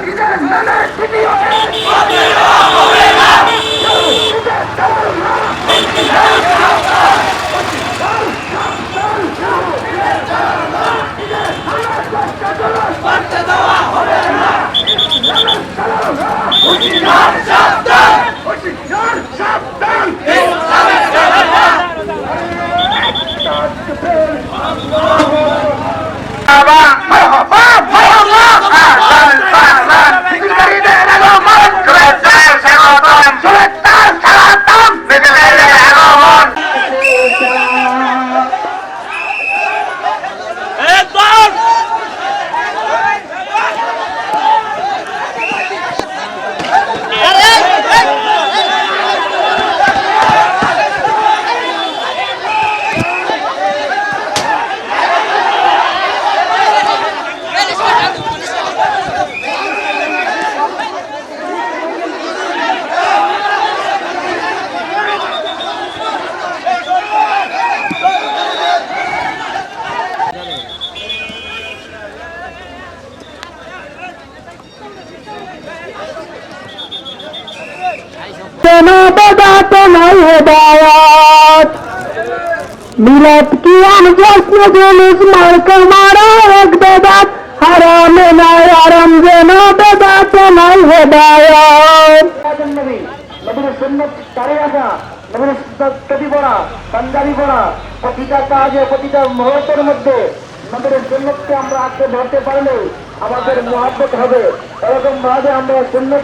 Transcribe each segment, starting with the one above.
তেনা বেদাত নাই হেদায়াত মিলাদ কি আম জশ্ন জুলুস মার্ক মারা এক বেদাত হারামে নাই আরাম যেন বেদাত নাই হেদায়াত নবী নবীর সুন্নত চারে রাখা নবীর কবি পড়া পাঞ্জাবি পড়া প্রতিটা কাজে প্রতিটা মুহূর্তের মধ্যে নবীর সুন্নতকে আমরা আঁকড়ে ধরতে পারলে আমাদের মহাব্বত হবে এরকম ভাবে আমরা সুন্নত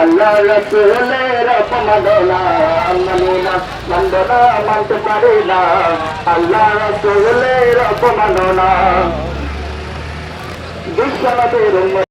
আল্লাহ রসুলের অপমাননা মানি না, মানব না, মানতে পারি না। আল্লাহ রসুলের অপমাননা বিশ্বনবীর উম্মত